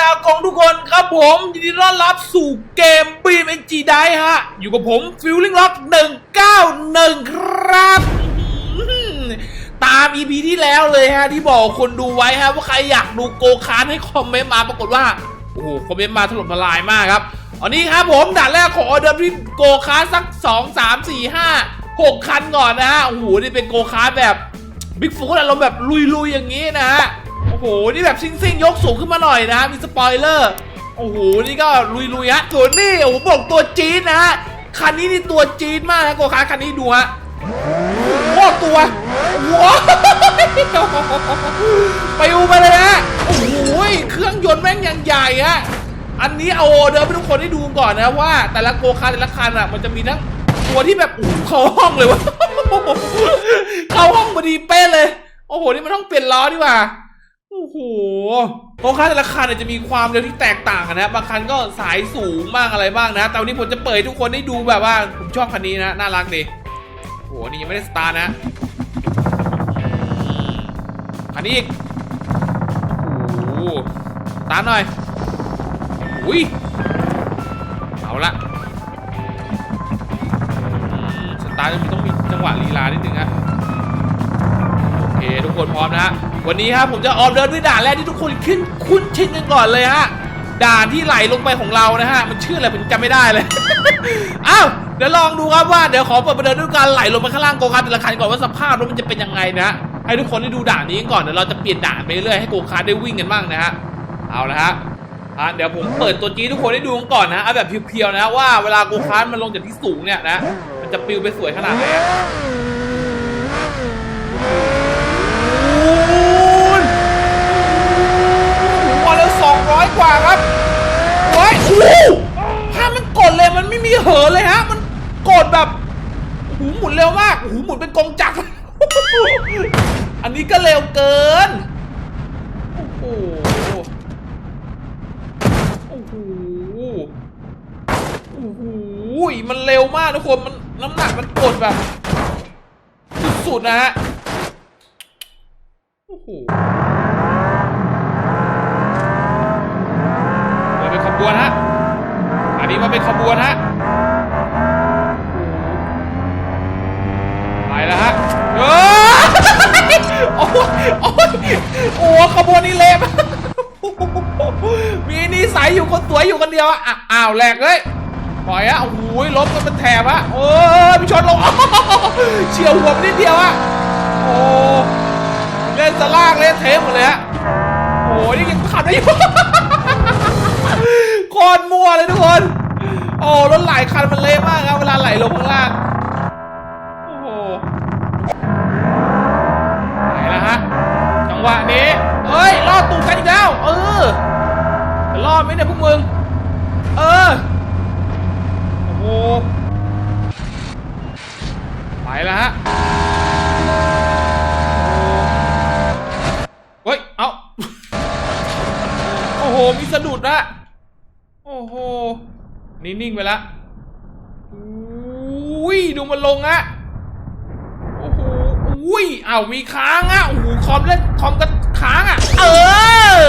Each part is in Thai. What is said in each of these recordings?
ดาวกองทุกคนครับผมยินดีต้อนรับสู่เกมบีมเอ็นจีได้ฮะ อยู่กับผมฟิลลิ่งล็อก191ครับอื้อหือตาม EP ที่แล้วเลยฮะ ที่บอกคนดูไว้ฮะ ว่าใครอยากดูโกคาร์ทให้คอมเมนต์มาปรากฏว่า โอ้โห คอมเมนต์มาถล่มทลายมากครับ อันนี้ครับผมด่านแรกขอออเดิร์ที่โกคาร์ทสัก2 3 4 5 6คันก่อนนะฮะโอ้โหนี่เป็นโกคาร์ทแบบบิ๊กฟูดอารมณ์แบบลุยๆอย่างนี้นะฮะ โอ้โห นี่แบบซิ่งๆยกสูงขึ้นมาหน่อยนะมีสปอยเลอร์ โอ้โห นี่ก็ลุยๆฮะส่วนนี่โอ้โหบอกตัวจี๊ดนะฮะ คันนี้นี่ตัวจี๊ดมากนะโกคาร์คันนี้ดูฮะโอ้ตัวว้าวไปอูไปเลยฮะ โอ้โห เครื่องยนต์แม่งยังใหญ่ฮะ อันนี้เอาเดินไปทุกคนให้ดูก่อนนะว่า แต่ละโกคาร์แต่ละคันอะมันจะมีทั้งตัวที่แบบโอ้เข้าห้องเลยวะเข้าห้องพอดีเป๊ะเลย โอ้โห นี่มันต้องเปลี่ยนล้อดีกว่า โอ้โหโกคาแต่ละคันเนี่ยจะมีความเร็วที่แตกต่างกันนะ บางคันก็สายสูงบ้างอะไรบ้างนะ แต่วันนี้ผมจะเปิดทุกคนได้ดูแบบว่า ผมชอบคันนี้นะ น่ารักดีโอ้โหนี่ยังไม่ได้สตาร์นะ คันนี้อีกโอ้โหสตาร์หน่อย อุ้ย เอาละสตาร์ทมันต้องมีจังหวะลีลานิดนึงฮะโอเค ทุกคนพร้อมนะฮะ วันนี้ครับผมจะออมเดินด้วยด่านแรกที่ทุกคนขึ้นคุ้นชินกันก่อนเลยฮะด่านที่ไหลลงไปของเรานะฮะมันชื่ออะไรผมจำไม่ได้เลยอ้าวเดี๋ยวลองดูครับว่าเดี๋ยวขอเปิดประเดินด้วยการไหลลงไปข้างล่างโกคาร์ทแต่ละคันก่อนว่าสภาพรถมันจะเป็นยังไงนะให้ทุกคนได้ดูด่านนี้ก่อนเดี๋ยวเราจะเปลี่ยนด่านไปเรื่อยให้โกคาร์ทได้วิ่งกันบ้างนะฮะเอาละฮะอะเดี๋ยวผมเปิดตัวจีทุกคนให้ดูกันก่อนนะเอาแบบเพียวๆนะว่าเวลาโกคาร์ทมันลงจากที่สูงเนี่ยนะมันจะปลิวไปสวยขนาดไหนอะโอ้ยวันละสองร้อย กว่าครับโอ้ยโอ้โหภาพมันกดเลยมันไม่มีเหินเลยฮะ มันกดแบบโอ้โหมุนเร็วมากโอ้โหหมุนเป็นกงจักรอันนี้ก็เร็วเกิน โอ้โห โอ้โห โอ้โห มันเร็วมากทุกคน มันน้ำหนักมันกดแบบ สุดๆนะฮะ โอ้โหมาเป็นขบวนฮะ อันนี้มาเป็น ขบวนฮะไปแล้วฮะเออโอ้ยโอ้ยโอ้ขบวนนี้เละมากมีนี่ใสยอยู่คนสวยอยู่คนเดียวอะอะอ้าวแหลกเลยปล่อยอะโอ้โหล้มกันเป็นแถบอะโอ้ยพี่ชนลงเฉียวหัวไปนิดเดียวอะโอ้เล่นสลากเล่นเทปหมดเลยฮะโอ้ยนี่ยังขับได้อยู่ โคตรมั่วเลยทุกคน โอ้รถหลายคันมันเละมากครับเวลาไหลลงข้างล่าง โอ้โห ไหนละฮะ จังหวะนี้ เอ้ยรอดตูดกันอีกแล้ว เออรอดไหมเนี่ยพวกมึง เออ โอ้โห ไปแล้วฮะเฮ้ย เอาโอ้โห มีสะดุดนะโอ้โห นี่นิ่งไปแล้ว ดูมันลงอะโอ้โหอุ้ยอ้าวมีค้างอะโอ้โหคอมเล่นคอมก็ค้างอะเออ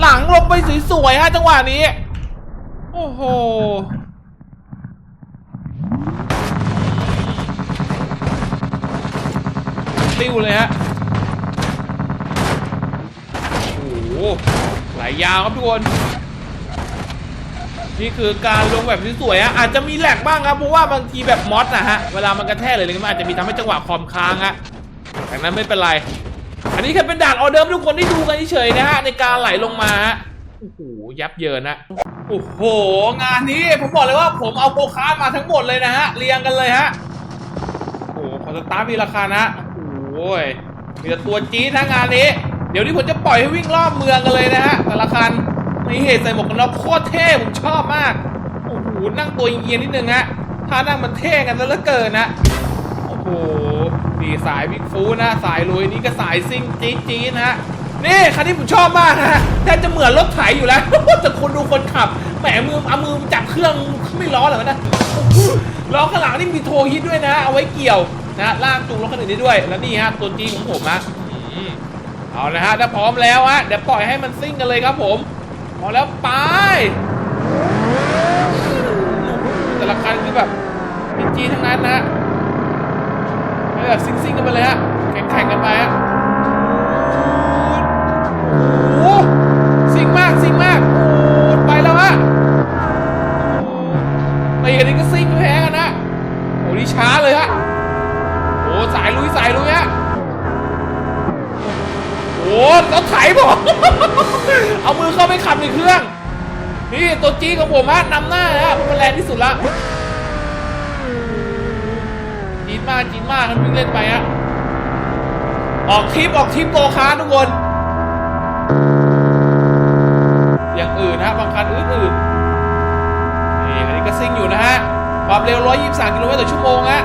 หลังลงไปสวยๆฮะจังหวะนี้ โอ้โหติ้วเลยฮะโอ้โหไหลยาวครับทุกคน นี่คือการลงแบบสวยๆฮะอาจจะมีแหลกบ้างครับเพราะว่าบางทีแบบมอสนะฮะเวลามันกระแทกเลยมันอาจจะมีทำให้จังหวะคอมค้างฮะแต่นั้นไม่เป็นไร อันนี้แค่เป็นด่านออเดิร์ทุกคนที่ดูกันเฉยๆนะฮะในการไหลลงมาฮะโอ้โหยับเยินนะโอ้โหงานนี้ผมบอกเลยว่าผมเอาโกคาร์มาทั้งหมดเลยนะฮะเรียงกันเลยฮะโอ้โหขอสตาร์ทมีราคานะโอ้ยมีแต่ตัวจี๊ดทั้งงานนี้ เดี๋ยวนี้ผมจะปล่อยให้วิ่งรอบเมืองกันเลยนะฮะแต่ละคัน มีเหตุใส่หมวกกันน็อกโคตรเท่ผมชอบมาก โอ้โห นั่งตัวเอียงนิดนึงฮะถ้านั่งมันเท่กันซะเหลือเกินนะโอ้โหดีสายบิ๊กฟูนะ สายลุยนี่ก็สายซิ่งจี๊ดจี๊ดนะฮะนี่คันนี้ผมชอบมากนะฮะแทบจะเหมือนรถไถอยู่แล้วแต่คนดูคนขับแหมมือเอามือจับเครื่องไม่ล้อเหรอนะล้อข้างหลังนี่มีโทฮิตด้วยนะ เอาไว้เกี่ยวนะล่างจูงรถคันอื่นได้ด้วย แล้วนี่ฮะตัวจริงของผมฮะเอาละฮะถ้าพร้อมแล้วฮะเดี๋ยวปล่อยให้มันซิ่งกันเลยครับผม พอแล้วไปแต่ละคันคือแบบพีจีทั้งนั้นนะฮะแบบซิ่งๆกันไปเลยฮะแข่งๆกันไปฮะ ราไถผมเอามือเข้าไปขับในเครื่อง นี่ตัวจีของผมฮะนำหน้าฮะมันแรงที่สุดละจีนมากจีนมากมันวิ่งเล่นไปฮะออกทริปออกทริปโตคาร์ทุกคน อย่างอื่นฮะบางคันอื่นๆนี่อันนี้ก็ซิ่งอยู่นะฮะความเร็ว 123 กิโลเมตรต่อชั่วโมงฮะ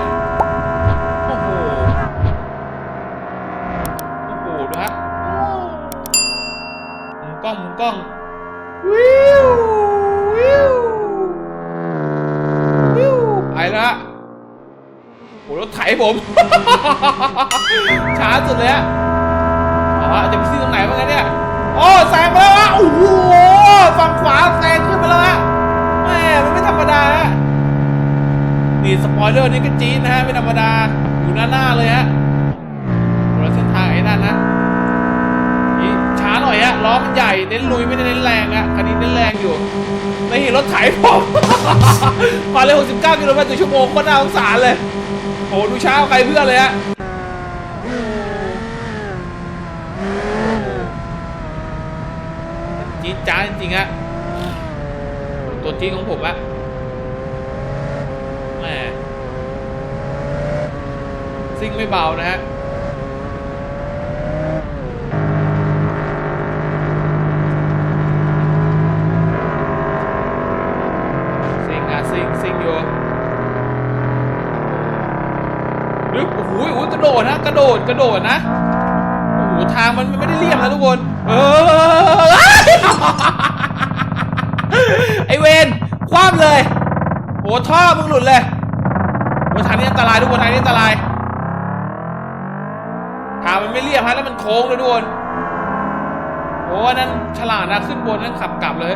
ผม ช้าสุดเลยฮะอาฮะจะไปซื้อตรงไหนบ้างเนี่ยโอ้แซงไปแล้วฮะโอ้โหฝั่งขวาแซงขึ้นไปแล้วฮะแม่มันไม่ธรรมดาฮะนี่สปอยเลอร์นี่ก็จี๊ดนะฮะไม่ธรรมดาอยู่หน้าหน้าเลยฮะคนเส้นทางไอ้นั่นนะนี่ช้าหน่อยฮะล้อมันใหญ่เน้นลุยไม่ได้เน้นแรงฮะคันนี้เน้นแรงอยู่ไม่เห็นรถไถผมควาเร็ว69กิโลเมตรต่อชั่วโมงโคตรน่าสงสารเลย โอ้ดูเช้ากว่าใครเพื่อนเลยฮะจี๊ดจ้าจริงๆฮะตัวจี๊ดของผมอะแหมซิ่งไม่เบานะฮะ โดดกระโดดนะโอ้โหทางมันไม่ได้เรียบนะทุกคน เออไอเวนคว่ำเลยโอ้ท่อมึงหลุดเลยโอ้ทางนี้อันตรายทุกคนทางนี้อันตรายทางมันไม่เรียบฮะแล้วมันโค้งเลยทุกคนโอ้นั่นฉลาดนะขึ้นบนนั่นขับกลับเลย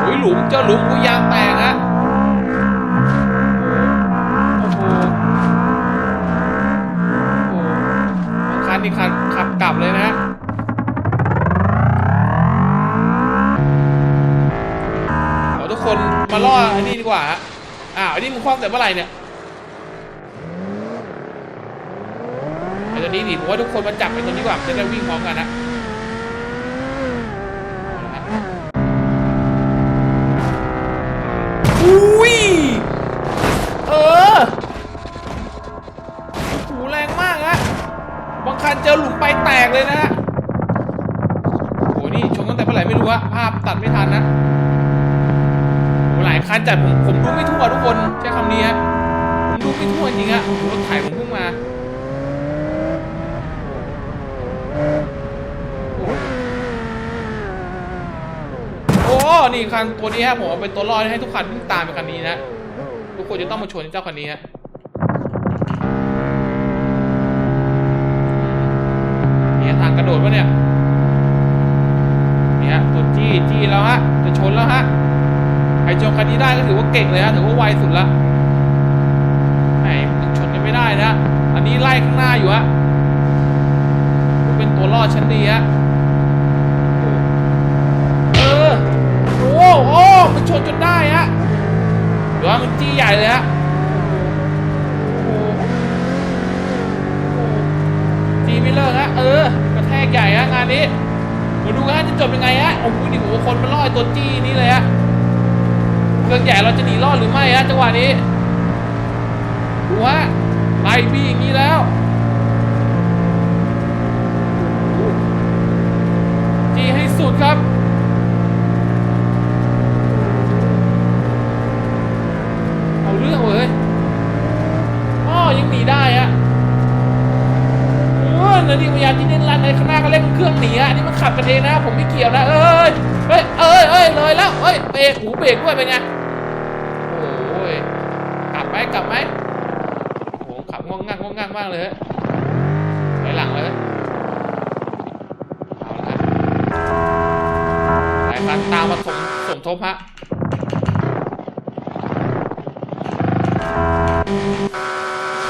โอ้ยหลุมเจ้าหลุมกูยางแตก คนมาล่ออันนี้ดีกว่าฮะอ้าวอันนี้มึงคว้างแต่เมื่อไหร่เนี่ยไอ้ตัวนี้ดิผมว่าทุกคนมาจับไอ้ตัวนี้ดีกว่าจะได้วิ่งพร้อมกันนะเอาละฮะอุ้ยเออโอ้โหแรงมากฮะบางคันเจอหลุมไปแตกเลยนะฮะโอ้โหนี่ชนตั้งแต่เมื่อไหร่ไม่รู้อะภาพตัดไม่ทันนะ โอ้โหหลายคันจัดผมผมดูไม่ทั่วทุกคนใช้คำนี้ฮะผมดูไม่ทั่วจริงฮะโอ้โหรถไถผมเพิ่งมาโอ้นี่คันตัวนี้ฮะผมเอาเป็นตัวรอดให้ทุกคันวิ่งตามไปคันนี้นะทุกคนจะต้องมาชนเจ้าคันนี้ฮะเนี่ยทางกระโดดวะเนี่ยเนี่ยตัวจี้จี้แล้วฮะจะชนแล้วฮะ ใครชนคันนี้ได้ก็ถือว่าเก่งเลยฮะถือว่าไวสุดละไหนยังชนกันไม่ได้นะอันนี้ไล่ข้างหน้าอยู่ฮะเป็นตัวรอดชั้นดีฮะเออโอ้โหมันชนจนได้ฮะเดี๋ยวว่ามันจี้ใหญ่เลยฮะจี้ไม่เลิกฮะเออกระแทกใหญ่ฮะงานนี้มาดูกันฮะจะจบยังไงฮะโอ้โหนี่โอ้โหคนมันล่อไอ้ตัวจี้นี่เลยฮะ เครื่องใหญ่เราจะหนีรอดหรือไม่ฮะจังหวะนี้ดูฮะไล่บี้อย่างนี้แล้วจี้ให้สุดครับเอาเรื่องเว้ยอ้อยังหนีได้อะเออนี่พยายามที่เน้นรันในข้างหน้าก็เล่นเครื่องหนีอะนนี้มันขับกันเองนะ ผมไม่เกี่ยวนะเอ้ยเฮ้ยเอ้ยเอ้ยเลยแล้วเอ้ยเบรกหูเบรกด้วยเป็นไง กลับไหมโอ้โหขับงงงักงงงักมากเลยฮะถอยหลังเลยเอาละฮะลังตามมาสมสมทบฮะ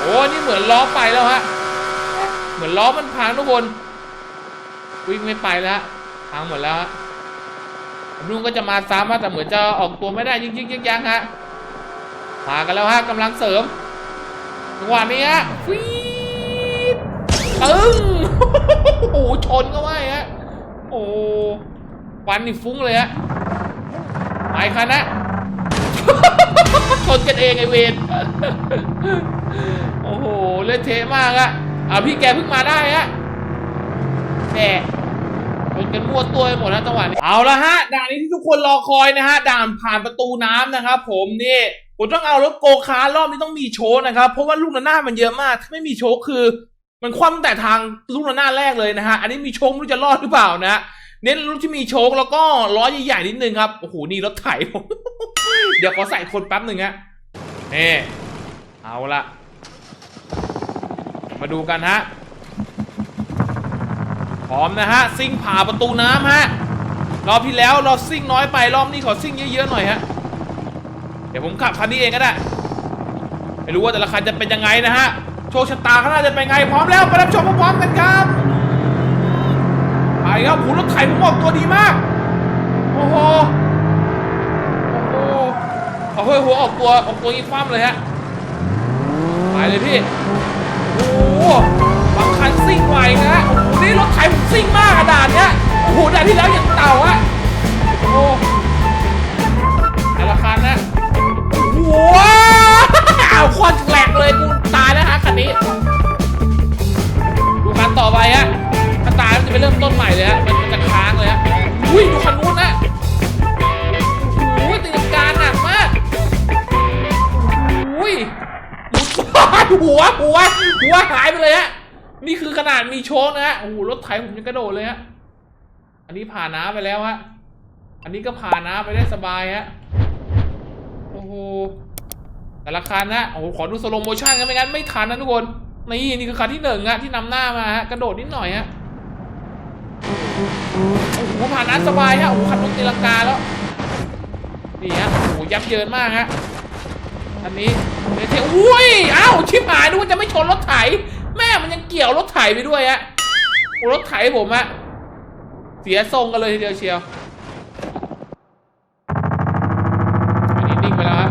โอ้นี่เหมือนล้อไปแล้วฮะเหมือนล้อมันพังทุกคนวิ่งไม่ไปแล้วฮะพังหมดแล้วฮะลุงก็จะมาซ้ำแต่เหมือนจะออกตัวไม่ได้ยิ่งยิงยิงยังฮะ มากันแล้วฮะกำลังเสริมจังหวะนี้ฮะฟีดตึ้งโอ้โหชนก็ว่าฮะโอ้ควันนี่ฟุ้งเลยฮะไปคันนะชนกันเองไอเวนโอ้โหเล่นเทะมากอะอะพี่แกเพิ่งมาได้ฮะแหมชนกันมั่วตัวไปหมดแล้วจังหวะนี้เอาละฮะด่านนี้ที่ทุกคนรอคอยนะฮะด่านผ่านประตูน้ำนะครับผมนี่ ผมต้องเอารถโกคาร์รอบนี้ต้องมีโชว์นะครับ เพราะว่าลูกระนาดมันเยอะมาก ถ้าไม่มีโชว์คือ มันคว่ำแต่ทางลูกระนาดแรกเลยนะฮะ อันนี้มีโชว์ไม่รู้จะรอดหรือเปล่านะ เน้นรถที่มีโชคแล้วก็ล้อใหญ่ๆนิดนึงครับ โอ้โห นี่รถไถผม เดี๋ยวขอใส่คนแป๊บหนึ่งฮะนี่เอาละ มาดูกันฮะ พร้อมนะฮะ ซิ่งผ่าประตูน้ำฮะ รอบที่แล้วเราซิ่งน้อยไป รอบนี้ขอซิ่งเยอะๆหน่อยฮะ ดี๋ยวผมขับคันนี้เองก็ได้ ไม่รู้ว่าแต่ละคันจะเป็นยังไงนะฮะ โชคชะตาข้างหน้าจะเป็นไง พร้อมแล้วไปรับชมพร้อมๆกันครับ ไปครับหูรถไถผมออกตัวดีมาก โอ้โห โอ้โหเอาเฮ้ยหัวออกตัวออกตัวอีกคว่ำเลยฮะ ไปเลยพี่ โอ้โหบางคันซิ่งไวนะฮะโอ้โหนี่รถไถผมซิ่งมากอะด่านเนี้ยโอ้โหด่านที่แล้วอยังเต่าอะ ไถผมยังกระโดดเลยฮะ อันนี้ผ่านน้ำไปแล้วฮะ อันนี้ก็ผ่านน้ำไปได้สบายฮะ โอ้โห แต่ละคันนะ โอ้โห ขอดูสโลโมชั่นกันไม่งั้นไม่ทันนะทุกคน นี่นี่คือคันที่หนึ่งอะที่นำหน้ามาฮะ กระโดดนิดหน่อยฮะ โอ้โห ผ่านน้ำสบายฮะ โอ้โหคันรถตีลังกาแล้ว นี่ฮะ โอ้โห ยับเยินมากฮะ อันนี้เนเทอุ้ย อ้าว ชิบหายนึกว่าจะไม่ชนรถไถ แม่มันยังเกี่ยวรถไถไปด้วยฮะ รถไถผมอะเสียทรงกันเลยทีเดียวเชียวอันนี้นิ่งไปแล้วฮะ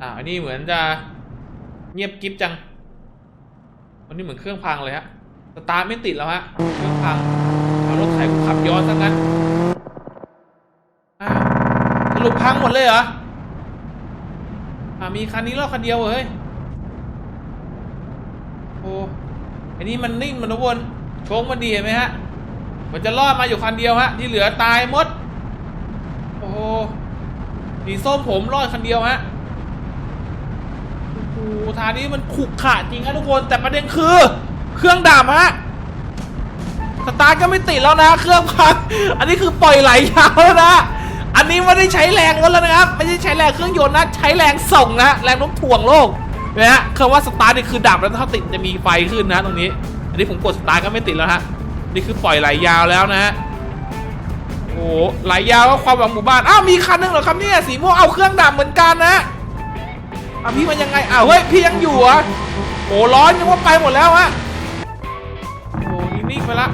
อ่าอันนี้เหมือนจะเงียบกิ๊บจังวันนี้เหมือนเครื่องพังเลยฮะสตาร์ไม่ติดแล้วฮะเครื่องพังเอารถไถกูขับย้อนซะงั้นอ้าสรุปพังหมดเลยเหรออ่ามีคันนี้รอดคันเดียวเหรอเฮ้ย โอ้อันนี้มันนิ่งมันนวนโชงมันดีเห็นไหมฮะ มันจะรอดมาอยู่คันเดียวฮะ ที่เหลือตายหมด โอ้โหสีส้มผมรอดคันเดียวฮะโอ้โหทางนี้มันขรุขระจริงนะทุกคน แต่ประเด็นคือ เครื่องดับฮะ สตาร์ทก็ไม่ติดแล้วนะ เครื่องพัง อันนี้คือปล่อยไหลยาวแล้วนะ อันนี้ไม่ได้ใช้แรงรถแล้วนะครับ ไม่ใช่ใช้แรงเครื่องยนต์นะ ใช้แรงส่งนะ แรงโน้มถ่วงโลก นะฮะคำว่าสตาร์ทนี่คือดับแล้วถ้าติดจะมีไฟขึ้นนะตรงนี้ อันนี้ผมกดสตาร์ทก็ไม่ติดแล้วฮะ นี่คือปล่อยไหลยาวแล้วนะฮะ โอ้หไหลยาวก็ความหวังหมู่บ้าน อ้าว มีคันหนึงเหรอครับเนี่ยสีม่วงเอาเครื่องดับเหมือนกันนะอ้าพี่มันยังไงอ้าวเฮ้ยพี่ยังอยู่เหรอโอ้ร้อนยังว่าไปหมดแล้วฮะ โอ้นี่นิ่งไปละ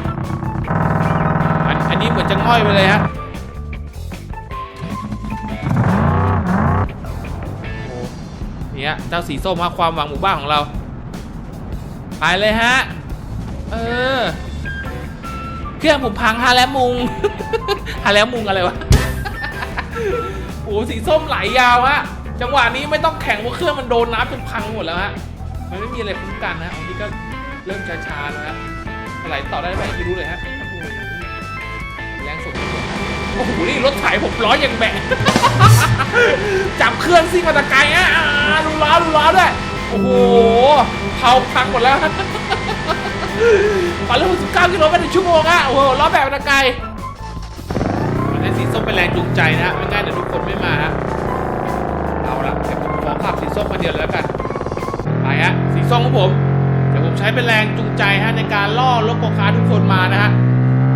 อันอันนี้เหมือนจะง่อยไปเลยฮะ เนี่ยเจ้าสีส้มมาความหวังหมู่บ้านของเรา ไปเลยฮะ เออ เครื่องผมพังฮาแล้วมุงฮาแล้วมุงอะไรวะโอ้สีส้มไหลยาวฮะ จังหวะนี้ไม่ต้องแข่งเพราะเครื่องมันโดนน้ำจนพังหมดแล้วฮะ มันไม่มีอะไรคุ้มกันนะอันนี้ก็เริ่มช้าๆแล้วฮะไหลต่อได้ไหมไม่รู้เลยฮะ อ้โหนี่รถไถผมล้อยังแบะ จับเครื่องซิ่งมาตะไกลอะอ่าดูล้อดูล้อด้วย โอ้โหเผาพังหมดแล้วความเร็ว69กิโลเมตรต่อชั่วโมงอะโอ้โหล้อแบบมาแตะไกลอันนี้สีส้มเป็นแรงจูงใจนะฮะไม่งั้นเดี๋ยวทุกคนไม่มาฮะเอาละเดี๋ยวผมขอขับสีส้มมาเดียวแล้วกันไปฮะสีส้มของผมเดี๋ยวผมใช้เป็นแรงจูงใจฮะในการล่อรถโกคาร์ททุกคนมานะฮะ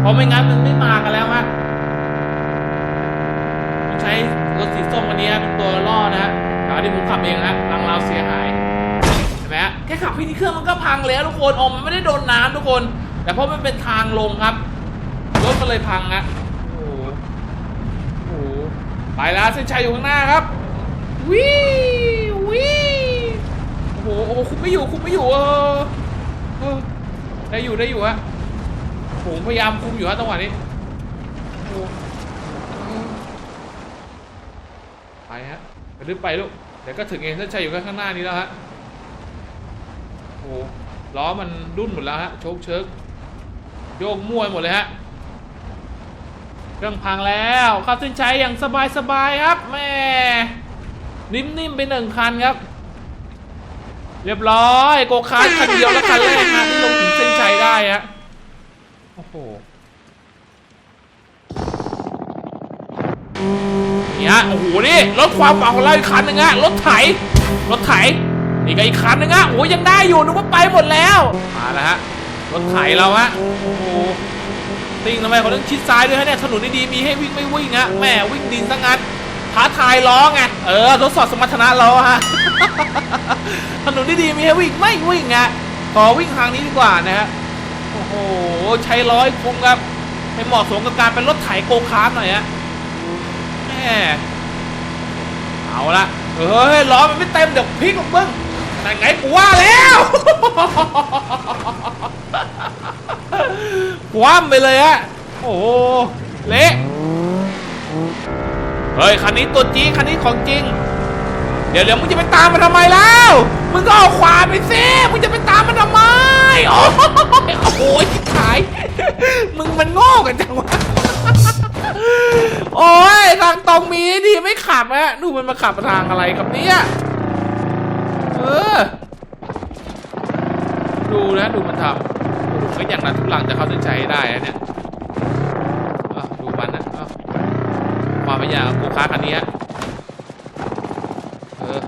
เพราะไม่งั้นมันไม่มากันแล้วฮะ ใช้รถสีส้มวันนี้เป็นตัวล่อนะฮะแต่ที่ผมขับเองฮะรางราวเสียหายเห็นไหมฮะแค่ขับพี่นี่เครื่องมันก็พังแล้วทุกคนออกมันไม่ได้โดนน้ำทุกคน แต่เพราะมันเป็นทางลงครับรถมันเลยพังฮะโอ้โหโอ้โหไปแล้วเส้นชัยอยู่ข้างหน้าครับวิวิโอ้โหโอ้โหคุมไม่อยู่คุมไม่อยู่เออเออได้อยู่ได้อยู่ฮะผมพยายามคุมอยู่ฮะจังหวะนี้โอ้ ไปฮะไปลึกไปลูกเดี๋ยวก็ถึงเองเส้นชัยอยู่ข้างหน้านี้แล้วฮะโอ้โหล้อมันดุ้นหมดแล้วฮะโชคเชิกโยกมั่วหมดเลยฮะเครื่องพังแล้วเข้าเส้นชัยอย่างสบายๆครับแม่นิ่มๆไปหนึ่งคันครับ เรียบร้อย โกคาร์คันเดียวแล้วคันแรกฮะที่ลงถึงเส้นชัยได้ฮะโอ้โห นี่ฮะโอ้โหนี่รถความเก่าของเราอีกคันหนึ่งฮะรถไถรถไถนี่ก็อีกคันหนึ่งฮะโอ้ยยังได้อยู่นึกว่าไปหมดแล้วมาแล้วฮะรถไถเราฮะโอ้โหติงทำไมเขาต้องชิดซ้ายด้วยฮะเนี่ยถนนดีๆมีให้วิ่งไม่วิ่งฮะแหม่วิ่งดินซะงั้นท้าทายล้อไงเออทดสอบสมรรถนะล้อฮะถนนดีๆมีให้วิ่งไม่วิ่งฮะขอวิ่งทางนี้ดีกว่านะฮะโอ้โหใช้ร้อยคุ้มครับให้เหมาะสมกับการเป็นรถไถโกคาร์ทหน่อยฮะ เอาละเฮ้ยล้อมันไม่เต็มเดี๋ยวพลิกลงมึงแต่ไงกูว่าแล้วคว่ำไปเลยฮะโอ้เละเฮ้ยคันนี้ตัวจริงคันนี้ของจริง เดี๋ยวเดี๋ยวมึงจะไปตามมันทำไมแล้วมึงก็เอาขวาไปสิมึงจะไปตามมันทำไมโอ้โอ้โหชิบหาย มึงมันโง่กันจังวะ โอ้ยทางตรงมีดีไม่ขับอะดูมันมาขับทางอะไรกับเนี่ยเออ ดูนะดูมันทำโอ้โหก็อย่างนั้นทุกหลังจะเข้าให้ได้อะเนี่ยดูมันนะอ้าวความพยายามของโกคาคันนี้เออ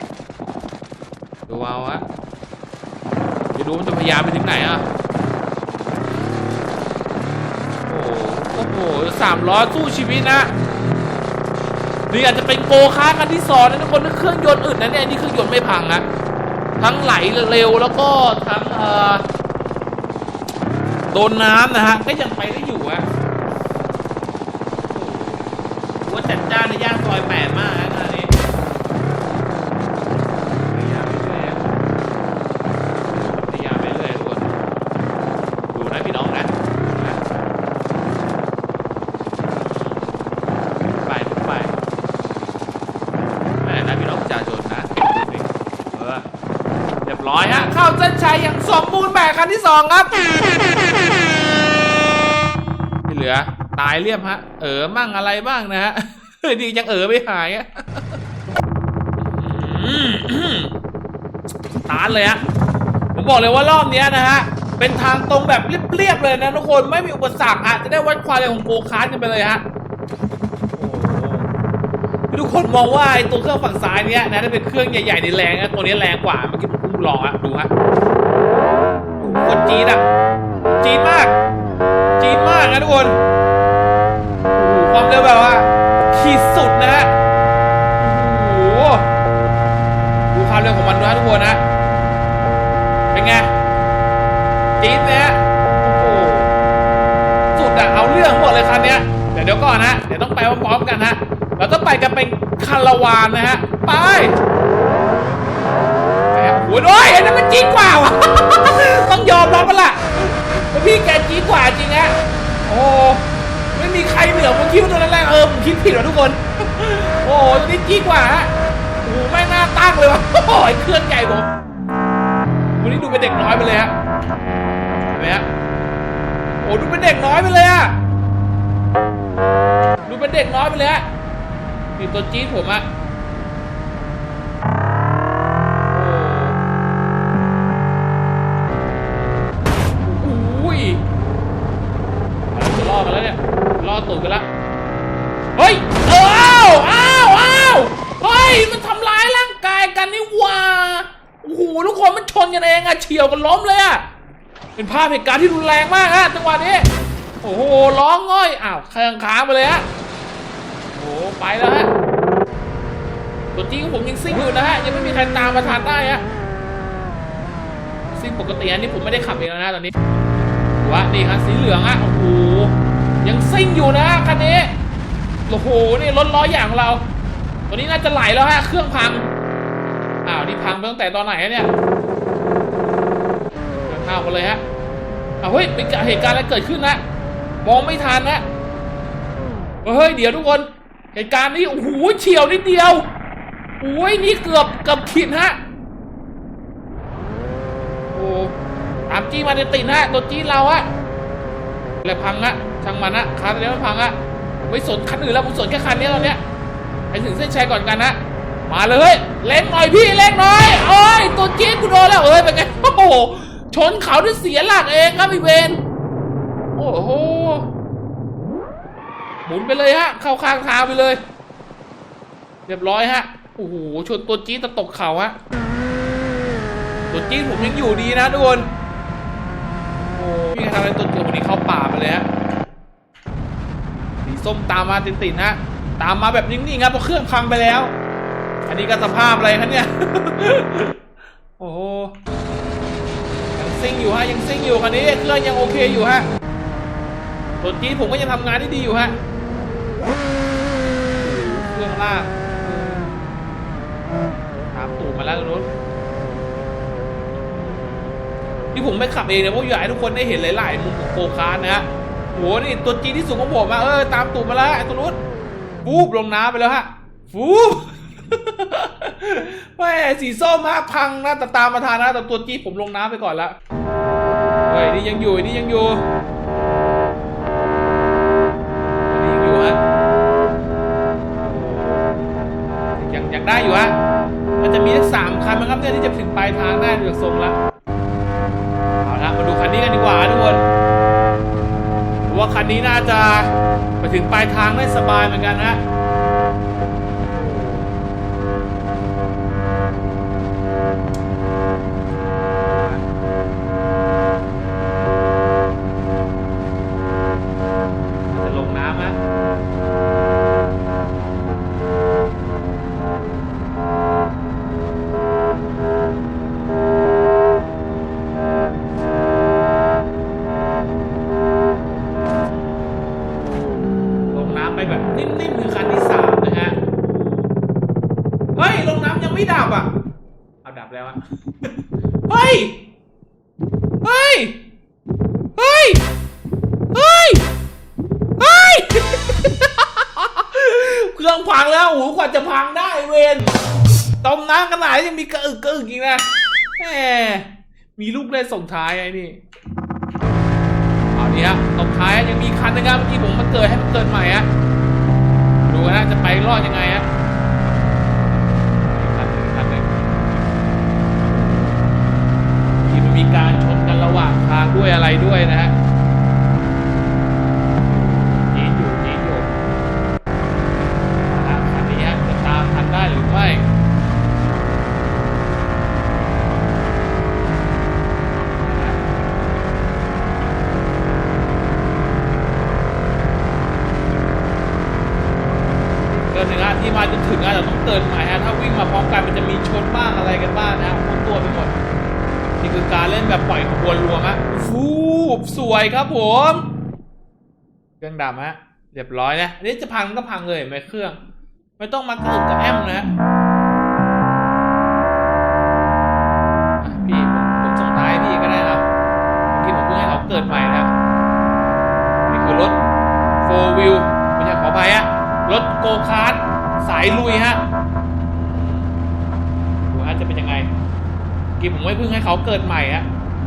ดูเอาฮะจะดูมันจะพยายามไปถึงไหนอะ หสามล้อสู้ชีวิตนะนี่อาจจะเป็นโกคาร์คันที่สองนะทุกคนเครื่องยนต์อื่นนะเนี่ยนี่เครื่องยนต์ไม่พังนะทั้งไหลเร็วแล้วก็ทั้งเอ่อโดนน้ำนะฮะก็ยังไปได้อยู่อะว่าจัดจ้านในย่านซอยแปดมาก ร้อยฮะเข้าเส้นชัยอย่างสมบูรณ์แบบคันที่สองครับที่เหลือ ตายเรียบฮะ เออมั่งอะไรบ้างนะฮะดียังเออไม่หายอะตานเลยฮะผมบอกเลยว่ารอบนี้นะฮะเป็นทางตรงแบบเรียบๆเลยนะทุกคนไม่มีอุปสรรคอะจะได้วัดความเร็วของโกคาร์ทกันไปเลยฮะทุกคนมองว่าไอ้ตัวเครื่องฝั่งซ้ายเนี้ยนะถ้าเป็นเครื่องใหญ่ๆในแรงนะตัวนี้แรงกว่าเมื่อกี้ผม ลองอะดูฮะคตรจี๊ดอะจี๊ดมาก จี๊ดมากนะทุกคนความเร็วแบบว่าขีดสุดนะฮะโอ้โหดูความเร็วของมันด้วยนะทุกคนนะเป็นไงจี๊ดนะฮะโอ้สุดอะเอาเรื่องหมดเลยคันเนี้ยเดี๋ยวเดี๋ยวก่อนนะเดี๋ยวต้องไปพร้อมๆกันฮะเราต้องไปกันเป็นคาราวานนะฮะไป ยโอ้ยอันนั้นมันจี๊ดกว่าวะต้องยอมรับมันละว่าพี่แกจี๊ดกว่าจริงฮะโอ้ไม่มีใครเหนือผมคิดว่าตัวนั้นแรกเออผมคิดผิดว่ะทุกคน โอ้ยนี่จี๊ดกว่าฮะโอ้ไม่น่าตั้งเลยวะโอ้ยเครื่องใหญ่ผมวันนี้ดูเป็นเด็กน้อยไปเลยฮะเห็นไหมฮะโอ้ดูเป็นเด็กน้อยไปเลยอะดูเป็นเด็กน้อยไปเลยฮะนี่ตัวจี๊ดผมอะ ตูดกันล้วเฮ้ยเอออ้าวอ้าวอ้าวเฮ้ยมันทำร้ายร่างกายกันนี่หว่าโอ้โหทุกคนมันชนกันเองอะเฉียวกันล้มเลยอะเป็นภาพเหตุการณ์ที่รุนแรงมากฮะจังหวะนี้โอ้โหร้องง่อยอ้าวเครื่องค้างไปเลยฮะโอ้ไปแล้วฮะตัวจริงของผมยังซิ่งอยู่นะฮะยังไม่มีใครตามมาทันได้ฮะซิ่งปกติอันนี้ผมไม่ได้ขับเองแล้วนะตอนนี้ว่ะนี่ครับสีเหลืองอะโอ้โห ยังซิ่งอยู่นะคันนี้โอ้โหนี่รถล้ออย่างของเรา ตัวนี้น่าจะไหลแล้วฮะเครื่องพังอ้าวนี่พังตั้งแต่ตอนไหนฮะเนี่ยเข้าวมดเลยฮะเอาเฮ้ยเป็นเหตุการณ์อะไรเกิดขึ้นนะมองไม่ทันนะเฮ้ยเดี๋ยวทุกคนเหตุการณ์นี้โอ้โหเฉียวนิดเดียวโอ้ยนี่เกือบเกือบขีดฮะโอ้ตามจี้มาในติดฮะตัวจี้เราฮะอะไรพังฮะ ช่างมันฮะคันนี้มันพังฮะไม่สนคันอื่นแล้วผมสนแค่คันนี้ตอนเนี้ยไปถึงเส้นชัยก่อนกันนะมาเลยเล่นหน่อยพี่เล่นหน่อยโอ้ยตัวจี้กูโดนแล้วเอ้ยเป็นไงโอ้โหชนเขาที่เสียหลักเองครับพี่เวนโอ้โหหมุนไปเลยฮะ เข้าข้างทางไปเลย เรียบร้อยฮะโอ้โหชนตัวจี๊ดตะตกเขาฮะตัวจี๊ดผมยังอยู่ดีนะทุกคนโอ้พี่ทำอะไรตัวจี๊ดคนนี้เข้าป่าไปเลยฮะ ส้มตามมาติดๆฮะตามมาแบบนิ่งๆครับเพราะเครื่องพังไปแล้ว อันนี้ก็สภาพอะไรครับเนี่ย โอ้โหยังซิ่งอยู่ฮะยังซิ่งอยู่คันนี้เครื่องยังโอเคอยู่ฮะตัวจีผมก็ยังทำงานได้ดีอยู่ฮะเครื่องลากตามตูดมาแล้วรงนู้นที่ผมไม่ขับเองเนี่ยเพราะอยากให้ทุกคนได้เห็นหลายๆมุมของโกคาร์นะฮะ โหนี่ตัวจีดที่สูงของผมอะเออตามตูดมาแล้วไอ้ตัวนู้นฟูบลงน้ำไปแล้วฮะฟูบแม่สีส้มฮะพังนะแต่ตามมาทานนะแต่ตัวจีผมลงน้ำไปก่อนละเฮ้ยนี่ยังอยู่นี่ยังอยู่นี่ยังอยู่ฮะยังยังได้อยู่ฮะมันจะมีสักสามคันมั้งครับเนี่ยที่จะถึงปลายทางได้ดูจากทรงละเอาละมาดูคันนี้กันดีกว่าทุกคน ว่าคันนี้น่าจะไปถึงปลายทางได้สบายเหมือนกันนะ ดับแล้วอะเฮ้ย เฮ้ย เฮ้ย เฮ้ย เฮ้ย เครื่องพังแล้วโอ้โหกว่าจะพังได้เวนต้มน้ำกันไหนยังมีกระอึกกระอึกอีกนะแหมมีลูกเล่นส่งท้ายไอ้นี่เอาดีฮะส่งท้ายยังมีคันนึงครับเมื่อกี้ผมมันเกิดให้มันเกิดใหม่ฮะดูนะจะไปรอดยังไงฮะคันหนึ่งคันหนึ่งที่มันมีการชนกันระหว่างทาง ด้วยอะไรด้วยนะฮะจีนอยู่จีนอยู่นะคันนี้ฮะจะตามทันได้หรือไม่เกินหนึ่งฮะที่มาจนถึงอะเราต้องเตือนใหม่ฮะถ้าวิ่งมาพร้อมกันมันจะมีชนบ้างอะไรกันบ้างนะฮะพ้นตัวไปหมด นี่คือการเล่นแบบปล่อยขบวนรวมฮะฟูบสวยครับผม เครื่องดำฮะเรียบร้อยนะอันนี้จะพังก็พังเลยไหมเครื่อง ไม่ต้องมากระอึกกระแอมนะฮะพี่ผมผมส่งท้ายพี่ก็ได้นะเมื่อกี้ผมเพิ่งให้เขาเกิดใหม่นะนี่คือรถโฟวิลไม่ใช่ขออภัยฮะรถโกคาร์ทสายลุยฮะดูฮะจะเป็นยังไงเมื่อกี้ผมไม่เพิ่งให้เขาเกิดใหม่ฮะ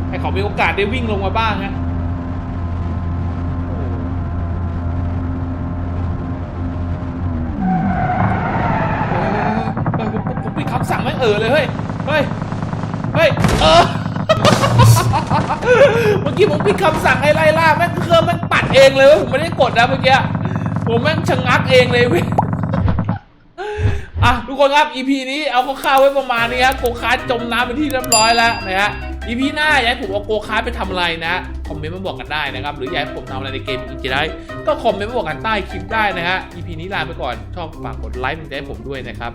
ให้เขามีโอกาสได้วิ่งลงมาบ้างฮะเออผมปิดคำสั่งไม่เออเลยเฮ้ย เฮ้ย เฮ้ย เออ เมื่อกี้ผมปิดคำสั่งให้ไล่ล่าแม่งเครื่องแม่งปัดเองเลยว้ยผมไม่ได้กดนะเมื่อกี้ ผมแม่งชะงักเองเลยเว้ย อะทุกคนครับ EP นี้เอาข้าวๆไว้ประมาณนี้ครับโกคาร์จมน้ำเป็นที่เรียบร้อยแล้วนะฮะ EP หน้าอยากให้ผมเอาโกคาร์ไปทำอะไรนะคอมเมนต์มาบอกกันได้นะครับหรืออยากให้ผมทำอะไรในเกมอีกจะได้ก็คอมเมนต์มาบอกกันใต้คลิปได้นะฮะ EP นี้ลาไปก่อนชอบฝากกดไลค์เป็นใจให้ผมด้วยนะครับ